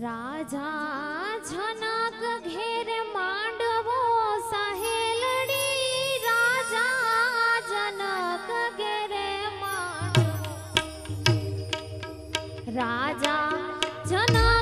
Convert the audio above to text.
રાજા જનક ઘેર માંડવો સહેલડી રાજા જનક ઘેર માંડવો. રાજા જનક